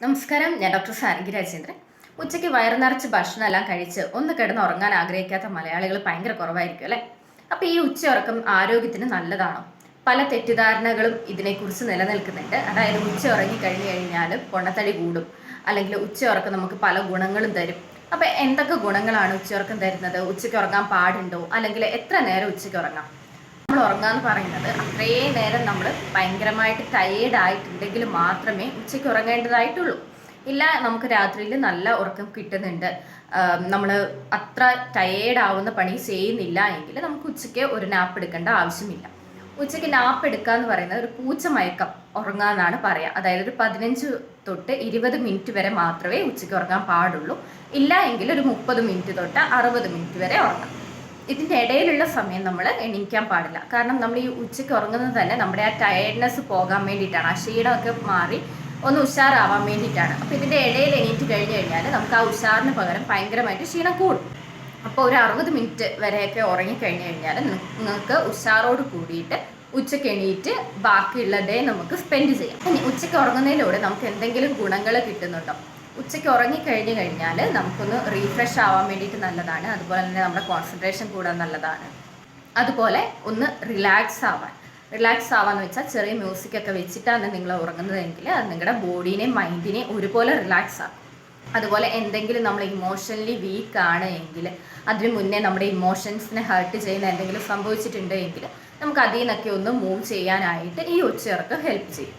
നമസ്കാരം ഞാൻ ഡോക്ടർ സാരംഗി രാജേന്ദ്രൻ. ഉച്ചയ്ക്ക് വയറു നിറച്ച് ഭക്ഷണം എല്ലാം കഴിച്ച് ഒന്ന് കിടന്ന് ഉറങ്ങാൻ ആഗ്രഹിക്കാത്ത മലയാളികൾ ഭയങ്കര കുറവായിരിക്കും അല്ലേ? അപ്പോൾ ഈ ഉച്ച ഉറക്കം ആരോഗ്യത്തിന് നല്ലതാണോ? പല തെറ്റിദ്ധാരണകളും ഇതിനെക്കുറിച്ച് നിലനിൽക്കുന്നുണ്ട്. അതായത് ഉച്ച ഉറങ്ങി കഴിഞ്ഞു കഴിഞ്ഞാൽ പൊണ്ണത്തടി കൂടും. അല്ലെങ്കിൽ ഉച്ച ഉറക്കം നമുക്ക് പല ഗുണങ്ങളും തരും. അപ്പോൾ എന്തൊക്കെ ഗുണങ്ങളാണ് ഉച്ചയുറക്കം തരുന്നത്? ഉച്ചയ്ക്ക് ഉറങ്ങാൻ പാടുണ്ടോ? അല്ലെങ്കിൽ എത്ര നേരം ഉച്ചയ്ക്ക് ഉറങ്ങാം? ഉറങ്ങാന്ന് പറയുന്നത് അത്രയും നേരം നമ്മൾ ഭയങ്കരമായിട്ട് ടയേർഡ് ആയിട്ടുണ്ടെങ്കിൽ മാത്രമേ ഉച്ചയ്ക്ക് ഉറങ്ങേണ്ടതായിട്ടുള്ളൂ. ഇല്ല നമുക്ക് രാത്രിയിൽ നല്ല ഉറക്കം കിട്ടുന്നുണ്ട്. നമ്മൾ അത്ര ടയേർഡ് ആവുന്ന പണി ചെയ്യുന്നില്ല എങ്കിൽ നമുക്ക് ഉച്ചയ്ക്ക് ഒരു നാപ്പ് എടുക്കേണ്ട ആവശ്യമില്ല. ഉച്ചയ്ക്ക് നാപ്പ് എടുക്കുക എന്ന് പറയുന്നത് ഒരു പൂച്ച മയക്കം ഉറങ്ങാന്നാണ് പറയുക അതായത് ഒരു പതിനഞ്ച് തൊട്ട് ഇരുപത് മിനിറ്റ് വരെ മാത്രമേ ഉച്ചയ്ക്ക് ഉറങ്ങാൻ പാടുള്ളൂ. ഇല്ല എങ്കിൽ ഒരു മുപ്പത് മിനിറ്റ് തൊട്ട് അറുപത് മിനിറ്റ് വരെ ഉറങ്ങാം. ഇതിന്റെ ഇടയിലുള്ള സമയം നമ്മൾ എണീക്കാൻ പാടില്ല. കാരണം നമ്മൾ ഈ ഉച്ചയ്ക്ക് ഉറങ്ങുന്നത് തന്നെ നമ്മുടെ ആ ടയർഡ്നെസ് പോകാൻ വേണ്ടിയിട്ടാണ്. ആ ക്ഷീണമൊക്കെ മാറി ഒന്ന് ഉഷാറാവാൻ വേണ്ടിയിട്ടാണ്. അപ്പോൾ ഇതിന്റെ ഇടയിൽ എണീറ്റ് കഴിഞ്ഞ് കഴിഞ്ഞാൽ നമുക്ക് ആ ഉഷാറിന് പകരം ഭയങ്കരമായിട്ട് ക്ഷീണം കൂടും. അപ്പോൾ ഒരു അറുപത് മിനിറ്റ് വരെയൊക്കെ ഉറങ്ങിക്കഴിഞ്ഞ് കഴിഞ്ഞാൽ നിങ്ങൾക്ക് ഉഷാറോട് കൂടിയിട്ട് ഉച്ചയ്ക്ക് എണീറ്റ് ബാക്കിയുള്ള ഡേ നമുക്ക് സ്പെൻഡ് ചെയ്യാം. ഉച്ചയ്ക്ക് ഉറങ്ങുന്നതിലൂടെ നമുക്ക് എന്തെങ്കിലും ഗുണങ്ങൾ കിട്ടുന്നുണ്ടോ? ഉച്ചയ്ക്ക് ഉറങ്ങിക്കഴിഞ്ഞ് കഴിഞ്ഞാൽ നമുക്കൊന്ന് റീഫ്രഷ് ആവാൻ വേണ്ടിയിട്ട് നല്ലതാണ്. അതുപോലെ തന്നെ നമ്മുടെ കോൺസെൻട്രേഷൻ കൂടാൻ നല്ലതാണ്. അതുപോലെ ഒന്ന് റിലാക്സ് ആവാൻ. റിലാക്സ് ആവാന്ന് വെച്ചാൽ ചെറിയ മ്യൂസിക് ഒക്കെ വെച്ചിട്ടാണ് നിങ്ങൾ ഉറങ്ങുന്നതെങ്കിൽ അത് നിങ്ങളുടെ ബോഡീനെയും മൈൻഡിനെയും ഒരുപോലെ റിലാക്സ് ആക്കും. അതുപോലെ എന്തെങ്കിലും നമ്മൾ ഇമോഷണലി വീക്ക് ആണ് എങ്കിൽ അതിന് മുന്നേ നമ്മുടെ ഇമോഷൻസിനെ ഹർട്ട് ചെയ്യുന്ന എന്തെങ്കിലും സംഭവിച്ചിട്ടുണ്ട് എങ്കിൽ നമുക്ക് അതിൽ നിന്നൊക്കെ ഒന്ന് മൂവ് ചെയ്യാനായിട്ട് ഈ ഉച്ചയർക്ക് ഹെൽപ്പ് ചെയ്യും.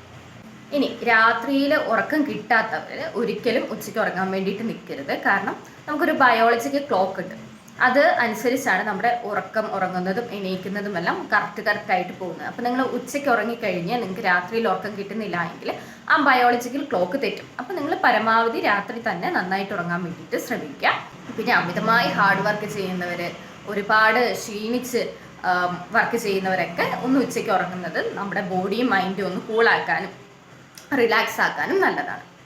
ഇനി രാത്രിയിൽ ഉറക്കം കിട്ടാത്തവർ ഒരിക്കലും ഉച്ചയ്ക്ക് ഉറങ്ങാൻ വേണ്ടിയിട്ട് നിൽക്കരുത്. കാരണം നമുക്കൊരു ബയോളജിക്കൽ ക്ലോക്ക് ഉണ്ട്. അത് അനുസരിച്ചാണ് നമ്മുടെ ഉറക്കം ഉറങ്ങുന്നതും എണീക്കുന്നതും എല്ലാം കറക്റ്റ് ആയിട്ട് പോകുന്നത്. അപ്പോൾ നിങ്ങൾ ഉച്ചയ്ക്ക് ഉറങ്ങിക്കഴിഞ്ഞാൽ നിങ്ങൾക്ക് രാത്രിയിൽ ഉറക്കം കിട്ടുന്നില്ല എങ്കിൽ ആ ബയോളജിക്കൽ ക്ലോക്ക് തെറ്റും. അപ്പോൾ നിങ്ങൾ പരമാവധി രാത്രി തന്നെ നന്നായിട്ട് ഉറങ്ങാൻ വേണ്ടിയിട്ട് ശ്രമിക്കുക. പിന്നെ അമിതമായി ഹാർഡ് വർക്ക് ചെയ്യുന്നവർ ഒരുപാട് ക്ഷീണിച്ച് വർക്ക് ചെയ്യുന്നവരൊക്കെ ഒന്ന് ഉച്ചയ്ക്ക് ഉറങ്ങുന്നത് നമ്മുടെ ബോഡിയും മൈൻഡും ഒന്ന് കൂളാക്കാനും റിലാക്സ് ആക്കാനും നല്ലതാണ്.